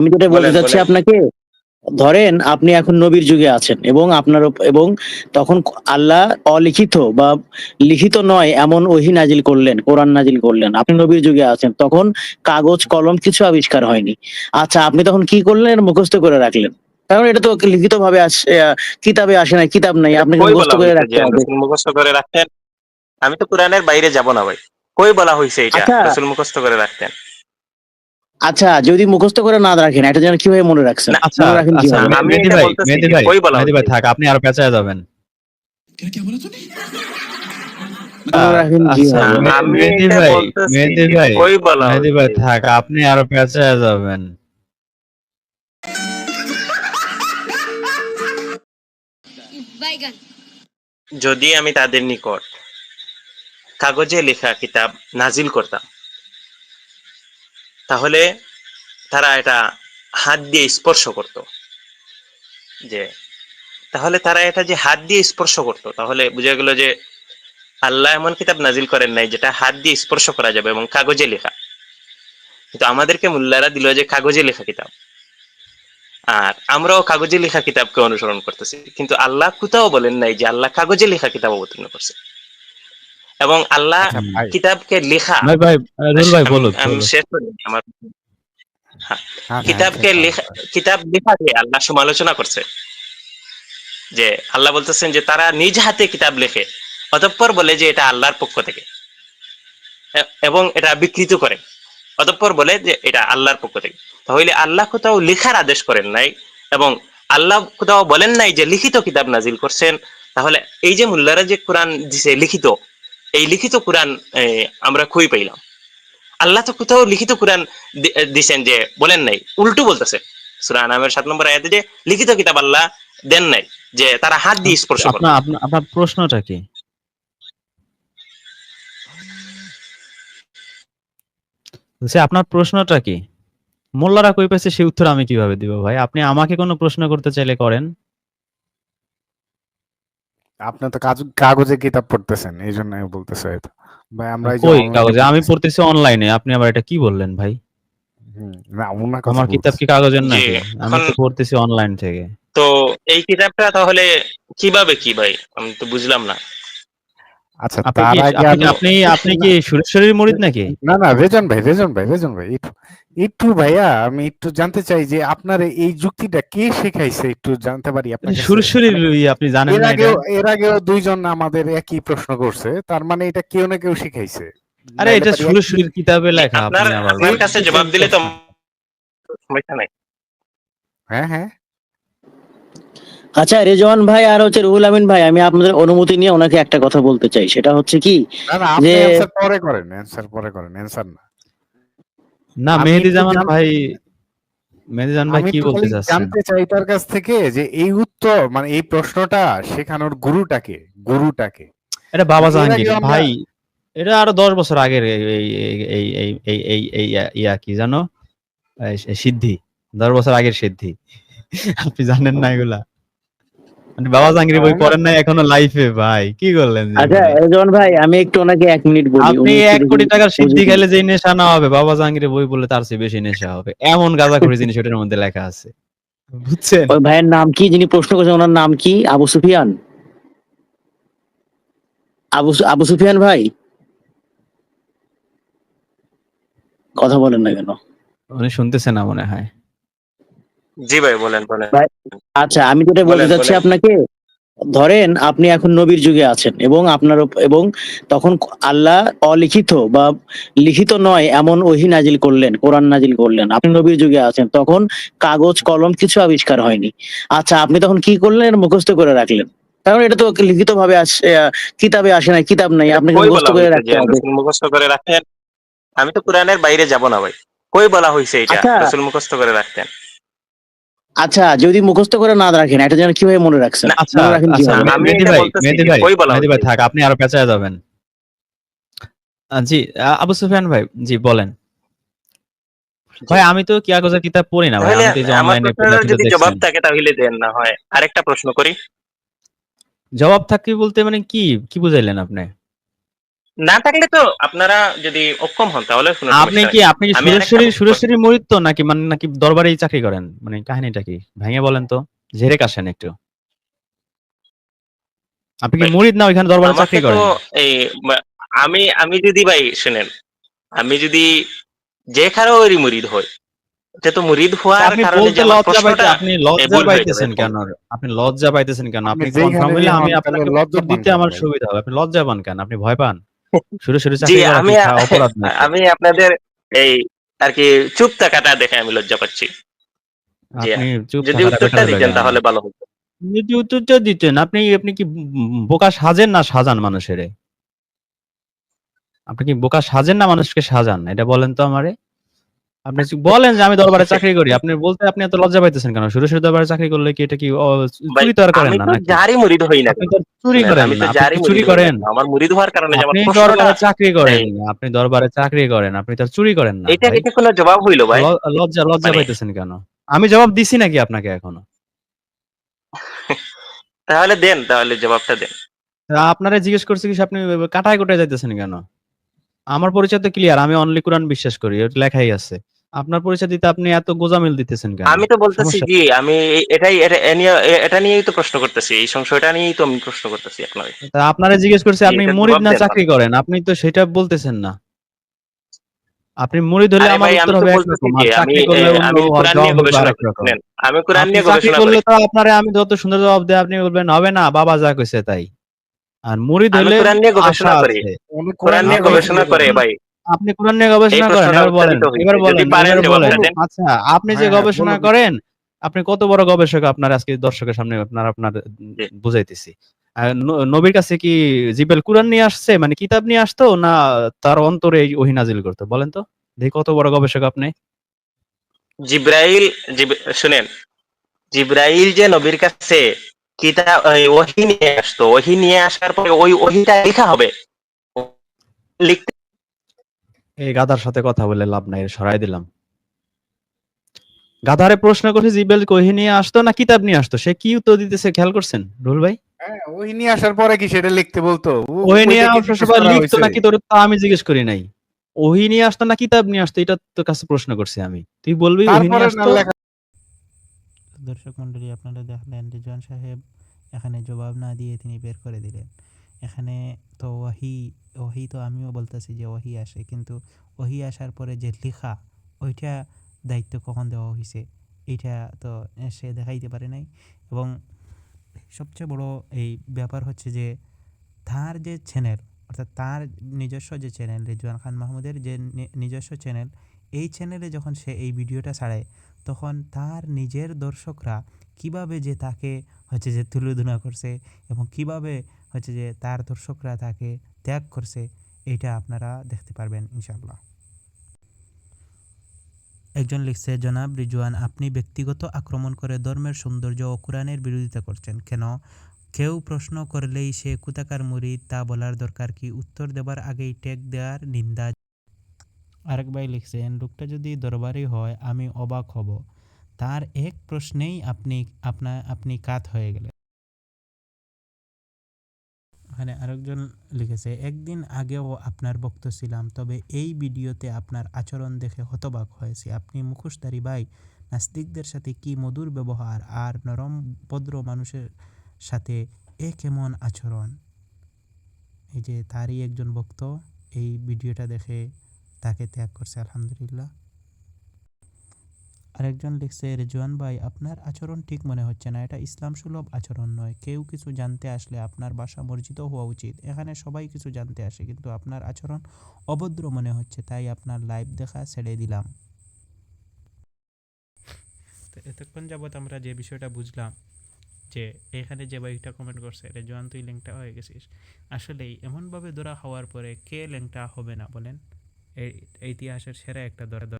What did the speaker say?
আমি যেটা বলতে চাচ্ছি আপনাকে ধরেন আপনি এখন নবীর যুগে আছেন এবং আপনার এবং তখন আল্লাহ অলিখিত বা লিখিত নয় এমন ওহি নাজিল করলেন কোরআন নাজিল করলেন। আপনি নবীর যুগে আছেন তখন কাগজ কলম কিছু আবিষ্কার হয়নি। আচ্ছা আপনি তখন কি করলেন? মুখস্থ করে রাখলেন। কারণ এটা তো লিখিত ভাবে আসে কিতাবে আসে না কিতাব নাই আপনি মুখস্থ করে রাখতে হবে। মুখস্থ করে রাখতেন? আমি তো কোরআনের বাইরে যাব না ভাই। কই বলা হয়েছে এটা? আচ্ছা। রসুল মুখস্থ করে রাখতেন। আচ্ছা যদি মুখস্থ করে না রাখেন এটা যেন কীভাবে মনে রাখছেন? রাখেন আপনি থাক আপনি আরও পেঁচায় যাবেন। যদি আমি তাদের নিকট কাগজে লেখা কিতাব নাজিল করতাম তাহলে তারা এটা হাত দিয়ে স্পর্শ করত। যে, তাহলে তারা এটা যে হাত দিয়ে স্পর্শ করত, তাহলে বোঝা গেল যে আল্লাহ এমন কিতাব নাজিল করেন নাই যেটা হাত দিয়ে স্পর্শ করা যাবে এবং কাগজে লেখা। কিন্তু আমাদেরকে মোল্লারা দিল যে কাগজে লেখা কিতাব। আর আমরাও কাগজে লেখা কিতাবকে অনুসরণ করতেছি। কিন্তু আল্লাহ কোথাও বলেন নাই যে আল্লাহ কাগজে লেখা কিতাব অবতীর্ণ করছে। এবং আল্লাহ আচ্ছা কিতাবকে লেখা। ভাই ভাই রুল ভাই আমি- বলুন আমি শেষ করি আমার। কিতাবকে লেখা কিতাব লেখাকে আল্লাহ সমালোচনা করছে। যে আল্লাহ বলতেছেন যে তারা নিজ হাতে কিতাব লেখে অতঃপর বলে যে এটা আল্লাহর পক্ষ থেকে। এবং এটা বিকৃত করে। অতঃপর বলে যে এটা আল্লাহর পক্ষ থেকে। তাহলে আল্লাহ কোথাও লেখার আদেশ করেন নাই এবং আল্লাহ কোথাও বলেন নাই যে লিখিত কিতাব নাজিল করছেন। তাহলে এই যে মোল্লারা যে কোরআন দিছে লিখিত এই লিখিত কোরআন আমরা খুঁই পাইলাম। আল্লাহ তো কোথাও লিখিত কোরআন দিছেন যে বলেন নাই উল্টো বলতেছে। সূরা আনামের সাত নম্বর আয়াতে যে লিখিত কিতাব আল্লাহ দেন নাই যে তারা হাত দিয়ে স্পর্শ করে। আপনার প্রশ্নটা কি? আপনার প্রশ্নটা কি? মোল্লারা কই পাইছে সেই উত্তর আমি কীভাবে দিব ভাই? আপনি আমাকে কোনো প্রশ্ন করতে চাইলে করেন। আপনি তো কাগজে কিতাব পড়তেছেন এই জন্য বলতেছে হয়তো। ভাই আমরা online কাগজে? আমি পড়তেছি। অনলাইনে আপনি আবার এটা কি বললেন ভাই? হুম, না আমার কিতাব কি কাগজের নাকি? আমি তো পড়তেছি অনলাইন থেকে। তো এই কিতাবটা তাহলে কীভাবে কি ভাই? আমি তো বুঝলাম না। আচ্ছা তার আগে আপনি আমি- আপনি আপনি কি সুরেশ্বরীর মরিদ নাকি? না না রেজন ভাই রেজন ভাই রেজন ভাই একটু একটু ভাইয়া আমি একটু জানতে চাই যে আপনার এই যুক্তিটা কে শেখাইছে? একটু জানতে পারি আপনার কাছে? সুরেশ্বরীর আপনি জানেন এর আগেও এর আগেও দুইজন আমাদের একই প্রশ্ন করছে তার মানে এটা কেউ না কেউ শিখাইছে। আরে এটা সুরেশ্বরীর কিতাবে লেখা আপনার আপনার কাছে জবাব দিলে তো সমস্যা নাই। হ্যাঁ হ্যাঁ। আচ্ছা রেজওয়ান ভাই আর হচ্ছে রুহুল আমিন ভাই আমি আপনাদের অনুমতি নিয়ে ওনাকে একটা কথা বলতে চাই। সেটা হচ্ছে কি যে পরে করেন অ্যানসার পরে করেন অ্যানসার না। না মেহেদি জামান ভাই মেহেদি জামান ভাই কি বলতে চাচ্ছেন? জানতে চাই তার কাছ থেকে যে এই উত্তর মানে এই প্রশ্নটা শেখানোর গুরুটাকে গুরুটাকে। এটা বাবা জাহাঙ্গীর ভাই এটা আরও দশ বছর আগের এই এই এই এই এই ইয়া কি জানো? সিদ্ধি দশ বছর আগের সিদ্ধি। আপনি জানেন না এগুলা। বাবা জাহাঙ্গীর বই পড়েন নাই এখনও লাইফে ভাই। কি করলেন আচ্ছা? ভাই আমি একটু ওনাকে এক মিনিট বলি। আপনি এক কোটি টাকার সিদ্ধি যে নেশা না হবে বাবা জাহাঙ্গীরের বই বললে তার চেয়ে বেশি নেশা হবে। এমন গাঁজা করে জিনিস ওটার মধ্যে লেখা আছে। বুঝছেন? ওই ভাইয়ের নাম কি যিনি প্রশ্ন করেছেন ওনার নাম কি? আবু সুফিয়ান? আবু আবু সুফিয়ান ভাই? কথা বলেন না কেন। উনি শুনতেছে না মনে হয়। জি ভাই বলেন বলেন। আচ্ছা আমি যেটা বলতে চাচ্ছি আপনাকে ধরেন আপনি এখন নবীর যুগে আছেন এবং আপনার এবং তখন আল্লাহ অলিখিত বা লিখিত নয় এমন ওহি নাজিল করলেন কোরআন নাজিল করলেন আপনি নবীর যুগে আছেন তখন কাগজ কলম কিছু আবিষ্কার হয়নি। আচ্ছা আপনি তখন কি করলেন? মুখস্থ করে রাখলেন। কারণ এটা তো লিখিত ভাবে আসে কিতাবে আসে না কিতাব নাই আপনি মুখস্থ করে রাখতে হবে। মুখস্থ করে রাখতেন? আমি তো কোরআনের বাইরে যাব না ভাই। কই বলা হয়েছে এটা? আচ্ছা। রসুল মুখস্থ করে রাখতেন। আচ্ছা যদি মুখস্থ করে না রাখেন এটা যেন কীভাবে মনে রাখছেন? আচ্ছা মনে রাখেন আচ্ছা কীভাবে? মেহেদি ভাই মেহেদি ভাই মেহেদি ভাই থাক আপনি আরও পেঁচায় যাবেন। জি আবু সুফিয়ান ভাই জি বলেন। ভাই আমি তো কি কাগজের কিতাব পড়ি না ভাই? আমি তো যে অনলাইনে যদি জবাব থাকে তাহলে দেন না হয়। আরেকটা প্রশ্ন করি। জবাব থাকি বলতে মানে কি কি বুঝাইলেন আপনি? না থাকলে তো আপনারা যদি অক্ষম হন তাহলে আপনি কি আপনি কি সুরেশ্বরী সুরেশ্বরী মরিত নাকি মানে নাকি দরবারেই চাকরি করেন? মানে কাহিনীটা কি? ভেঙে বলেন তো। ঝেড়ে কাশেন একটু। আপনি কি মুরিদ না ওইখানে দরবারে চাকরি করেন? এই আমি আমি যদি ভাই শুনেন আমি যদি যে কারও ওই মুরিদ হই এটা তো মুরিদ হওয়ার আপনি কারণে বলতে যে লজ্জা পাইতে প্রশ্নটা আপনি লজ্জা পাইতেছেন কেন? আপনি লজ্জা পাইতেছেন কেন? আপনি কনফার্ম হইলে আমি আপনাকে লজ্জা দিতে আমার সুবিধা হবে। আপনি লজ্জা পান কেন? আপনি ভয় পান? শুরু শুরু আমি? আমি আপনাদের এই আর কি চুপ থাকাটা দেখে আমি লজ্জা পাচ্ছি। যদি উত্তরটা দিতেন তাহলে ভালো হতো। যদি উত্তরটা দিতেন আপনি আপনি কি বোকা সাজেন না সাজান মানুষের? আপনি কি বোকা সাজেন না মানুষকে সাজান? এটা বলেন তো আমারে। আপনি বলেন যে আমি দরবারে চাকরি করি আপনি বলতে আপনি এত লজ্জা পাইতেছেন কেন? শুরু শুরু দরবারে চাকরি করলে কি এটা কি চুরি তো আর করেন আমি না যারই মুরিদ হই না চুরি করেন আমি না চুরি করেন। আমার মুরিদ হওয়ার কারণে যে আমার আপনি দরবারে চাকরি করেন আপনি দরবারে চাকরি করেন আপনি তো চুরি করেন না এটা। এটা কোনো জবাব হইল ভাই। লজ্জা লজ্জা মানে- পাইতেছেন কেন? আমি জবাব দিছি নাকি আপনাকে এখনও? তাহলে দেন তাহলে জবাবটা দেন। আপনারা জিজ্ঞেস করছি কি আপনি কাটায় কোটায় যাইতেছেন কেন? আমার পরিচয় তো ক্লিয়ার আমি অনলি কোরআন বিশ্বাস করি লেখাই আছে। আপনার পরিচয় দিতে আপনি এত গোজামিল দিতেছেন কেন? আমি তো বলতেছি জি আমি এটাই এটা- নিয়ে- নিয়েই তো প্রশ্ন করতেছি এই সংশয়টা নিয়েই তো আমি প্রশ্ন করতেছি আপনাকে আপনারা জিজ্ঞেস করছে আপনি মুরিদ না চাকরি করেন আপনি তো সেটা বলতেছেন না। আপনি মুরিদ হলে আমার আমি উত্তর হবে একরকম আর আমি চাকরি করলে আমি কোরআন নিয়ে গবেষণা করি আমি কোরআন নিয়ে গবেষণা করলে করি তো আপনারে আমি যত সুন্দর জবাব দেয় আপনি বলবেন হবে না বাবা যা কইছে তাই। আর মুরিদ হলে কোরআন নিয়ে গবেষণা করি। কোরআন নিয়ে গবেষণা করে। ভাই। আপনি কোরআন নিয়ে গবেষণা করেন এবার বলেন এবার বলেন। আচ্ছা আপনি যে হ্যাঁ, গবেষণা করেন আপনি কত বড় গবেষক আপনার আজকে দর্শকের সামনে আপনার আপনার বুঝাইতেছি। নবীর কাছে কি জিবেল কুরআন নিয়ে আসছে মানে কিতাব নিয়ে আসতো না তার অন্তরে ওহী নাজিল করতো? বলেন তো দেখি কত বড় গবেষক আপনি। জিব্রাইল শুনেন জিব্রাইল যে নবীর কাছে কিতাব ওহি নিয়ে আসতো ওহি নিয়ে আসার পরে ওই ওহিটা লেখা হবে। লিখতে এই গাধার সাথে কথা বলে লাভ নাই সরাই দিলাম। গাধারে প্রশ্ন করছে জিবেল কহি নিয়ে আসতো না কিতাব নিয়ে আসতো? সে কি উত্তর দিতেছে খেয়াল করছেন? রুল ভাই? হ্যাঁ, ওই নিয়ে আসার পরে কি সেটা লিখতে বলতো? ও- ওহি নিয়ে আসার সময় লিখতো নাকি তোর? তা আমি জিজ্ঞেস করি নাই। ওহি নিয়ে আসতো না কিতাব নিয়ে আসতো? এটা তোর কাছে প্রশ্ন করছি আমি। তুই বলবি ওহি নিয়ে আসতো? দর্শক মন্ডলী আপনারা দেখলেন রিজওয়ান সাহেব এখানে জবাব না দিয়ে তিনি বের করে দিলেন। এখানে তো ওয়াহি ওহি তো আমিও বলতেছি যে ওহি আসে, কিন্তু ওহি আসার পরে যে লেখা, ওইটা দায়িত্ব কখন দেওয়া হয়েছে এইটা তো সে দেখাইতে পারে নাই। এবং সবচেয়ে বড় এই ব্যাপার হচ্ছে যে তার যে চ্যানেল অর্থাৎ তার নিজস্ব যে চ্যানেল রিজওয়ান খান মাহমুদের যে নিজস্ব চ্যানেল এই চ্যানেলে যখন সে এই ভিডিওটা ছাড়ে তখন তার নিজের দর্শকরা কীভাবে যে তাকে হচ্ছে যে তুলোধনা করছে এবং কীভাবে হচ্ছে যে তার দর্শকরা তাকে ত্যাগ করছে এইটা আপনারা দেখতে পারবেন ইনশাল্লাহ একজন লিখছে, জনাব রিজওয়ান, আপনি ব্যক্তিগত আক্রমণ করে ধর্মের সৌন্দর্য ও কোরআনের বিরোধিতা করছেন কেন? কেউ প্রশ্ন করলেই সে কুতাকার মুরিদ তা বলার দরকার কি? উত্তর দেবার আগেই টেক দেওয়ার নিন্দা আরেক ভাই লিখছেন, লোকটা যদি দরবারি হয়, আমি অবাক হব। তার এক প্রশ্নেই আপনি, আপনা, আপনি কাত হয়ে গেলেন। ওখানে আরেকজন লিখেছে, একদিন আগেও আপনার বক্ত ছিলাম, তবে এই ভিডিওতে আপনার আচরণ দেখে হতবাক হয়েছে। আপনি মুখোশধারী ভাই, নাস্তিকদের সাথে কি মধুর ব্যবহার আর নরম, ভদ্র মানুষের সাথে এ কেমন আচরণ? এই যে তারই একজন ভক্ত এই ভিডিওটা দেখে তাকে ত্যাগ করছে, আলহামদুলিল্লাহ। আরেকজন লিখছে, রেজওয়ান ভাই, আপনার আচরণ ঠিক মনে হচ্ছে না। এটা ইসলাম সুলভ আচরণ নয়। কেউ কিছু জানতে আসলে আপনার বাসা মর্জিত হওয়া উচিত। এখানে সবাই কিছু জানতে আসে, কিন্তু আপনার আচরণ অভদ্র মনে হচ্ছে, তাই আপনার লাইভ দেখা ছেড়ে দিলাম। তো এতক্ষণ যাবৎ আমরা যে বিষয়টা বুঝলাম, যে এখানে যে বাইকটা কমেন্ট করছে, রেজওয়ান, তুই ল্যাংটা হয়ে গেছিস। আসলেই এমনভাবে ধরা হওয়ার পরে কে ল্যাংটা হবে না বলেন? ইতিহাসের সেরা একটা ধরা